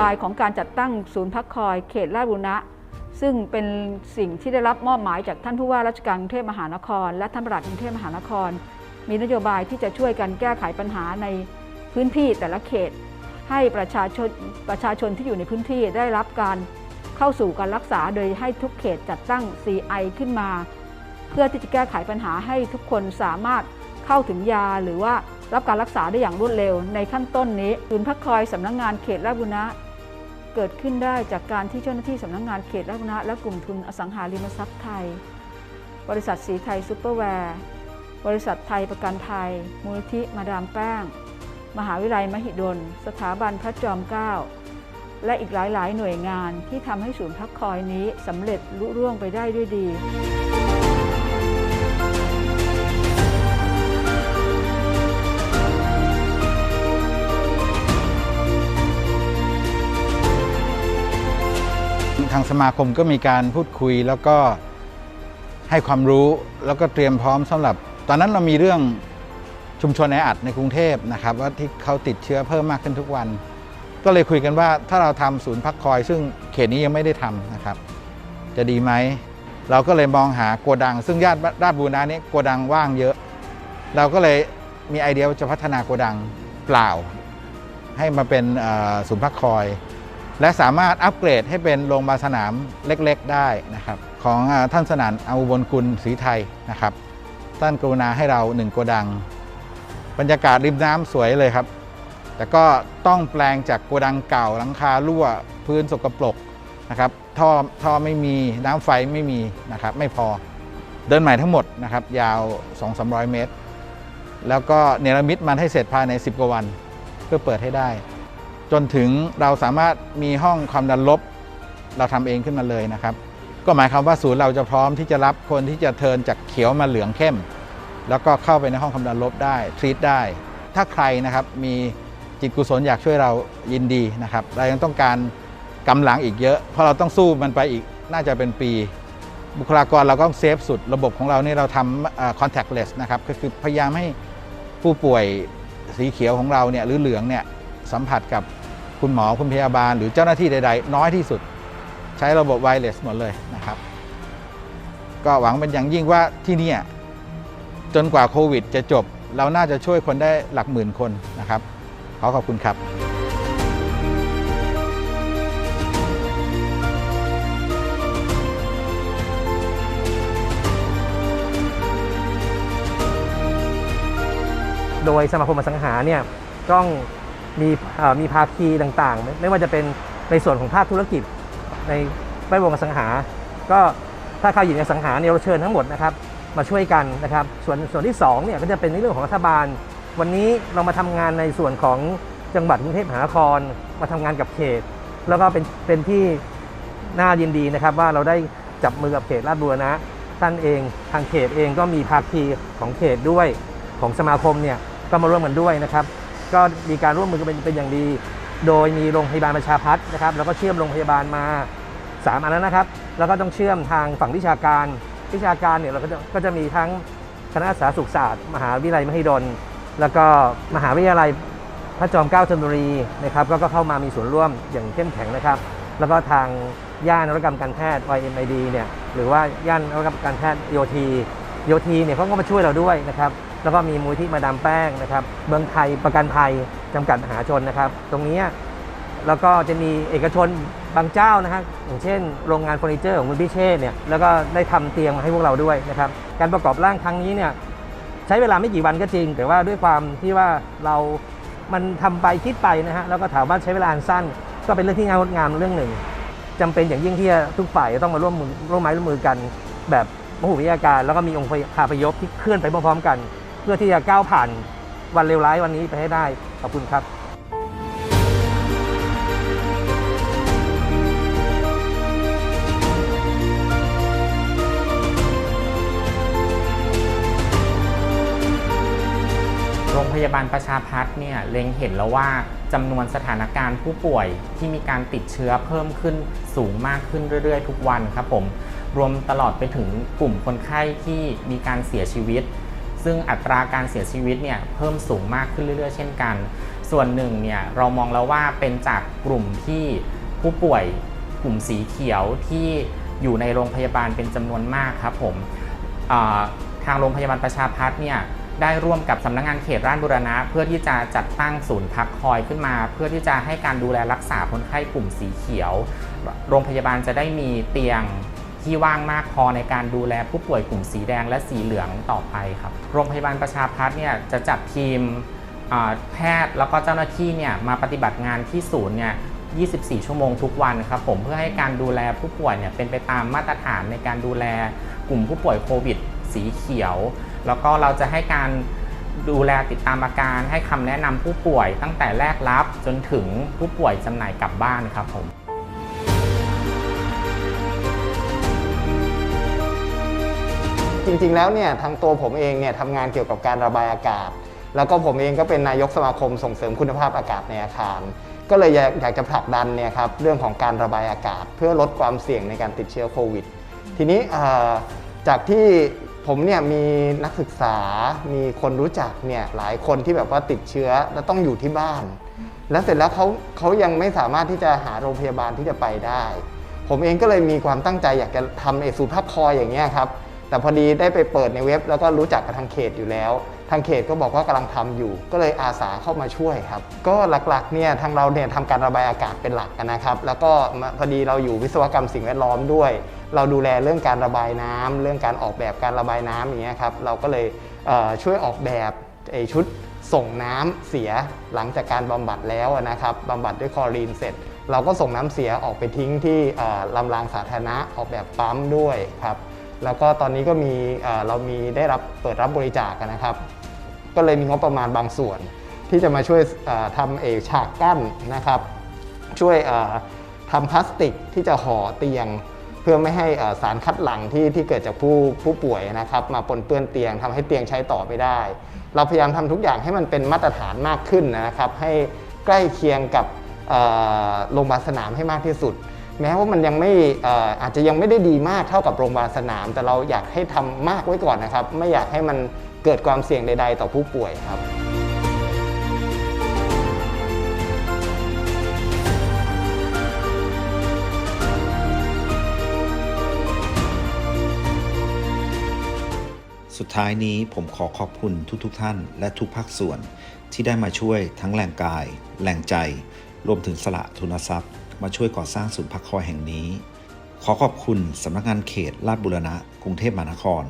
บายของการจัดตั้งศูนย์พักคอยเขตลาดบุรณะ ซึ่งเป็นสิ่งที่ได้รับมอบหมายจากท่านผู้ว่าราชการกรุงเทพมหานคร และท่านประหลัดกรุงเทพมหานคร มีนโยบายที่จะช่วยกันแก้ไขปัญหาในพื้นที่แต่ละเขต ให้ประชาชนประชาชนที่อยู่ในพื้นที่ได้รับการเข้าสู่การรักษาโดยให้ทุกเขตจัดตั้ง CI ขึ้นมา เพื่อที่จะแก้ไขปัญหาให้ทุกคนสามารถเข้าถึงยาหรือว่ารับการรักษาได้อย่างรวดเร็วในขั้นต้นนี้ศูนย์พักคอยสำนักงงานเขตราชบุรณะ เกิดขึ้นได้จากการที่เจ้าหน้าที่สำนักงงานเขตราชบุรณะและกลุ่มทุนอสังหาริมทรัพย์ไทย บริษัทสีไทยซูเปอร์แวร์ บริษัทไทยประกันไทยมูลนิธิมาดามแป้ง มหาวิทยาลัยมหิดล สถาบันพระจอมเกล้า และอีกหลายๆ หน่วยงานที่ทำให้ศูนย์พักคอยนี้สำเร็จลุล่วงไปได้ด้วยดี ทางสมาคมก็มีการพูดคุยแล้วก็ให้ความรู้แล้วก็เตรียมพร้อมสำหรับ ตอนนั้นเรามีเรื่องชุมชนแออัดในกรุงเทพนะครับว่าที่เขาติดเชื้อเพิ่มมากขึ้นทุกวัน ก็เลยคุยกันว่าถ้าเราทำศูนย์พักคอย ซึ่งเขตนี้ยังไม่ได้ทำนะครับ จะดีไหมเราก็เลยมองหาโกดัง ซึ่งญาติราชบูรณะนี้โกดังว่างเยอะ เราก็เลยมีไอเดียว่าจะพัฒนาโกดังเปล่า ให้มาเป็นศูนย์พักคอย และสามารถอัปเกรดให้เป็นโรงพยาบาลสนามเล็กๆได้นะครับของท่านสนานอาวุบลกุลศรีไทยนะครับท่านกรุณาให้เราหนึ่งโกดัง บรรยากาศริมน้ำสวยเลยครับ แต่ก็ต้องแปลงจากโกดังเก่าหลังคารั่วพื้นสกปรกนะครับท่อท่อไม่มีน้ำไฟไม่มีนะครับไม่พอเดินใหม่ทั้งหมดนะครับยาว 2-300 เมตร แล้วก็เนรมิตมันให้เสร็จภายใน 10 กว่าวัน เพื่อเปิดให้ได้ จนถึงเราสามารถมีห้องความดันลบ เราทำเองขึ้นมาเลยนะครับ ก็หมายความว่าศูนย์เราจะพร้อมที่จะรับคนที่จะเทินจากเขียวมาเหลืองเข้ม แล้วก็เข้าไปในห้องความดันลบได้ทรีตได้ ถ้าใครนะครับมีจิตกุศลอยากช่วยเรายินดีนะครับ เรายังต้องการกำลังอีกเยอะ เพราะเราต้องสู้มันไปอีกน่าจะเป็นปี บุคลากรเราก็ต้องเซฟสุด ระบบของเรานี่เราทำ contactless นะครับก็คือพยายามให้ผู้ป่วยสีเขียวของเราเนี่ยหรือเหลืองเนี่ยสัมผัสกับ คุณหมอคุณพยาบาล หรือเจ้าหน้าที่ใด ๆ น้อยที่สุด ใช้ระบบไวเลสหมดเลยนะครับ ก็หวังเป็นอย่างยิ่งว่าที่นี่จนกว่าโควิด จะจบ เราน่าจะช่วยคนได้หลักหมื่นคนนะครับ ขอขอบคุณครับโดยสมาคมอสังหาเนี่ยต้อง มีมีภาคีต่างๆ ไม่ว่าจะเป็นในส่วนของภาคธุรกิจ ในแวดวงสังหา ก็ถ้าใครอยู่ในสังหาเนี่ยเราเชิญทั้งหมดนะครับมาช่วยกันนะครับ ส่วนส่วนที่สองเนี่ยก็จะเป็นในเรื่องของรัฐบาล วันนี้เรามาทำงานในส่วนของจังหวัดกรุงเทพมหานคร มาทำงานกับเขต แล้วก็เป็นเป็นที่น่ายินดีนะครับ ว่าเราได้จับมือกับเขตลาดบัวนะท่านเองทางเขตเองก็มีภาคีของเขตด้วยของสมาคมเนี่ยก็มาร่วมกันด้วยนะครับ ก็มีการร่วมมือกันเป็นเป็นอย่างดี โดยมีโรงพยาบาลประชาพัฒน์นะครับ แล้วก็เชื่อมโรงพยาบาลมา 3 อันแล้วนะครับ แล้วก็ต้องเชื่อมทางฝั่งวิชาการ วิชาการเนี่ยเราก็จะก็จะมีทั้งคณะสาธารณสุขศาสตร์ มหาวิทยาลัยมหิดล แล้วก็มหาวิทยาลัยพระจอมเกล้าธนบุรีนะครับก็ก็เข้ามามีส่วนร่วมอย่างเข้มแข็งนะครับ แล้วก็ทางย่านนวัตกรรมการแพทย์ YMID เนี่ยหรือว่าย่านนวัตกรรมการแพทย์ EOT EOT เนี่ยเขาก็มาช่วยเราด้วยนะครับ แล้วก็มีมูลที่มาดามแป้งนะครับ เมืองไทยประกันภัยจำกัดมหาชนนะครับ ตรงนี้แล้วก็จะมีเอกชนบางเจ้านะฮะอย่างเช่น โรงงานเฟอร์นิเจอร์ของคุณพิเชษเนี่ยแล้วก็ได้ทำเตียงมาให้พวกเราด้วยนะครับ การประกอบร่างครั้งนี้เนี่ยใช้เวลาไม่กี่วันก็จริง แต่ว่าด้วยความที่ว่าเรามันทำไปคิดไปนะฮะแล้วก็ถามว่าใช้เวลาอันสั้น ก็เป็นเรื่องที่งามงามเรื่องหนึ่งจำเป็นอย่างยิ่งที่ทุกฝ่ายต้องมาร่วมมือร่วมไม้ร่วมมือกัน แบบมหุวิทยาการแล้วก็มีองค์คาพยพที่เคลื่อนไปพร้อมๆกัน เพื่อที่จะก้าวผ่านวันเลวร้ายวันนี้ไปให้ได้ ขอบคุณครับโรงพยาบาลประชาพัฒน์เนี่ยเล็งเห็นแล้วว่าจำนวนสถานการณ์ผู้ป่วยที่มีการติดเชื้อเพิ่มขึ้นสูงมากขึ้นเรื่อยๆ ทุกวันครับผม รวมตลอดไปถึงกลุ่มคนไข้ที่มีการเสียชีวิต ซึ่งอัตราการเสียชีวิตเนี่ยเพิ่มสูงมากขึ้นเรื่อยๆ เช่นกัน ส่วนหนึ่งเนี่ยเรามองแล้วว่าเป็นจากกลุ่มที่ผู้ป่วยกลุ่มสีเขียวที่อยู่ในโรงพยาบาลเป็นจำนวนมากครับผมทางโรงพยาบาลประชาพัฒน์เนี่ยได้ร่วมกับสำนักงานเขตราชบุรณะ เพื่อที่จะจัดตั้งศูนย์พักคอยขึ้นมา เพื่อที่จะให้การดูแลรักษาคนไข้กลุ่มสีเขียว โรงพยาบาลจะได้มีเตียง ที่ว่างมากพอในการดูแลผู้ป่วยกลุ่มสีแดงและสีเหลืองต่อไปครับ โรงพยาบาลประชาพัฒน์เนี่ยจะจัดทีมแพทย์แล้วก็เจ้าหน้าที่เนี่ยมาปฏิบัติงานที่ศูนย์เนี่ย 24 ชั่วโมงทุกวันครับผมเพื่อให้การดูแลผู้ป่วยเนี่ยเป็นไปตามมาตรฐานในการดูแลกลุ่มผู้ป่วยโควิด สีเขียว แล้วก็เราจะให้การดูแลติดตามอาการให้คำแนะนำผู้ป่วยตั้งแต่แรกรับจนถึงผู้ป่วยจำหน่ายกลับบ้านครับผม จริง ๆ แล้วเนี่ยทางตัวผมเองเนี่ยทำงานเกี่ยวกับการระบายอากาศ แล้วก็ผมเองก็เป็นนายกสมาคมส่งเสริมคุณภาพอากาศในอาคาร ก็เลยอยากอยากจะผลักดันเนี่ยครับเรื่องของการระบายอากาศ เพื่อลดความเสี่ยงในการติดเชื้อโควิด ทีนี้จากที่ผมเนี่ยมีนักศึกษา มีคนรู้จักเนี่ยหลายคนที่แบบว่าติดเชื้อแล้วต้องอยู่ที่บ้าน แล้วเสร็จแล้วเขาเขายังไม่สามารถที่จะหาโรงพยาบาลที่จะไปได้ ผมเองก็เลยมีความตั้งใจอยากจะทำเอสูตรพักคอยอย่างเงี้ยครับ แต่พอดีได้ไปเปิดในเว็บ แล้วก็รู้จักกับทางเขตอยู่แล้ว ทางเขตก็บอกว่ากำลังทำอยู่ ก็เลยอาสาเข้ามาช่วยครับ ก็หลักๆเนี่ยทางเราเนี่ยทำการระบายอากาศเป็นหลักนะครับ แล้วก็พอดีเราอยู่วิศวกรรมสิ่งแวดล้อมด้วย เราดูแลเรื่องการระบายน้ำเรื่องการออกแบบการระบายน้ำอย่างเงี้ยครับเราก็เลยเช่วยออกแบบไอชุดส่งน้ำเสียหลังจากการบำบัดแล้วนะครับบำบัดด้วยคลอรีนเสร็จ เราก็ส่งน้ำเสียออกไปทิ้งที่ลำรางสาธารณะออกแบบปั๊มด้วยครับ แล้วก็ตอนนี้ก็มีเรามีได้รับเปิดรับบริจาคนะครับ ก็เลยมีงบประมาณบางส่วน ที่จะมาช่วยทำเอฉากกั้นนะครับ ช่วยทำพลาสติกที่จะห่อเตียง เพื่อไม่ให้สารคัดหลั่งที่ที่เกิดจากผู้ผู้ป่วยนะครับ มาปนเปื้อนเตียงทำให้เตียงใช้ต่อไม่ได้ เราพยายามทำทุกอย่างให้มันเป็นมาตรฐานมากขึ้นนะครับ ให้ใกล้เคียงกับโรงพยาบาลสนามให้มากที่สุด แม้ว่ามันยังไม่อาจจะยังไม่ได้ดีมากเท่ากับโรงพยาบาลสนาม แต่เราอยากให้ทำมากไว้ก่อนนะครับ ไม่อยากให้มันเกิดความเสี่ยงใด ๆ ต่อผู้ป่วยครับสุดท้ายนี้ผมขอขอบคุณทุกๆทท่าน และทุกภาคส่วนที่ได้มาช่วยทั้งแรงกาย แรงใจ รวมถึงสละทุนทรัพย์ มาช่วยก่อสร้างศูนย์พักคอยแห่งนี้ ขอขอบคุณสำนักงานเขตลาดบุรณะ กรุงเทพมหานคร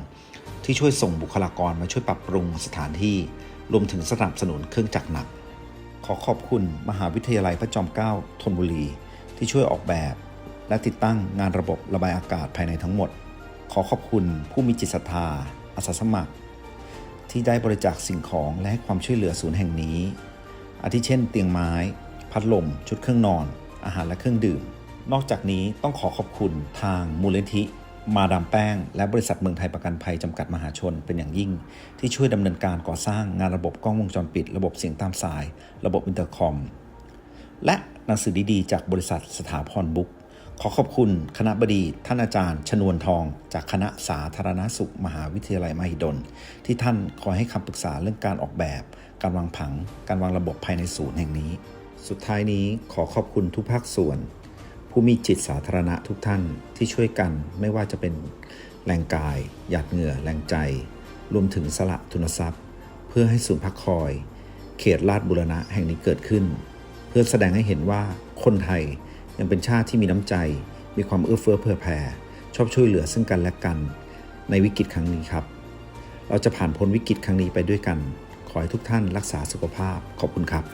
ที่ช่วยส่งบุคลากรมาช่วยปรับปรุงสถานที่ รวมถึงสนับสนุนเครื่องจักรหนัก ขอขอบคุณมหาวิทยาลัยพระจอมเกล้าธนบุรี ที่ช่วยออกแบบ และติดตั้งงานระบบระบายอากาศภายในทั้งหมด ขอขอบคุณผู้มีจิตศรัทธาอาสาสมัคร ที่ได้บริจาคสิ่งของและให้ความช่วยเหลือศูนย์แห่งนี้อาทิเช่นเตียงไม้ พัดลม ชุดเครื่องนอน อาหารและเครื่องดื่ม นอกจากนี้ต้องขอขอบคุณทางมูลนิธิ มาดามแป้ง และบริษัทเมืองไทยประกันภัยจำกัดมหาชนเป็นอย่างยิ่ง ที่ช่วยดำเนินการก่อสร้างงานระบบกล้องวงจรปิด ระบบเสียงตามสาย ระบบอินเตอร์คอม และหนังสือดีๆ จากบริษัทสถาพรบุ๊กขอขอบคุณคณะบดีท่านอาจารย์ ชนวนทอง จากคณะสาธารณสุข มหาวิทยาลัยมหิดล ที่ท่านคอยให้คำปรึกษาเรื่องการออกแบบ การวางผัง การวางระบบภายในศูนย์แห่งนี้ สุดท้ายนี้ขอขอบคุณทุกภาคส่วน ผู้มีจิตสาธารณะทุกท่านที่ช่วยกันไม่ว่าจะเป็นแรงกาย หยาดเหงื่อ แรงใจ รวมถึงสละทุนทรัพย์ เพื่อให้ศูนย์พักคอย เขตลาดบุรณะแห่งนี้เกิดขึ้น เพื่อแสดงให้เห็นว่าคนไทยยังเป็นชาติที่มีน้ำใจ มีความเอื้อเฟื้อเผื่อแผ่ ชอบช่วยเหลือซึ่งกันและกัน ในวิกฤตครั้งนี้ครับ เราจะผ่านพ้นวิกฤตครั้งนี้ไปด้วยกัน ขอให้ทุกท่านรักษาสุขภาพ ขอบคุณครับ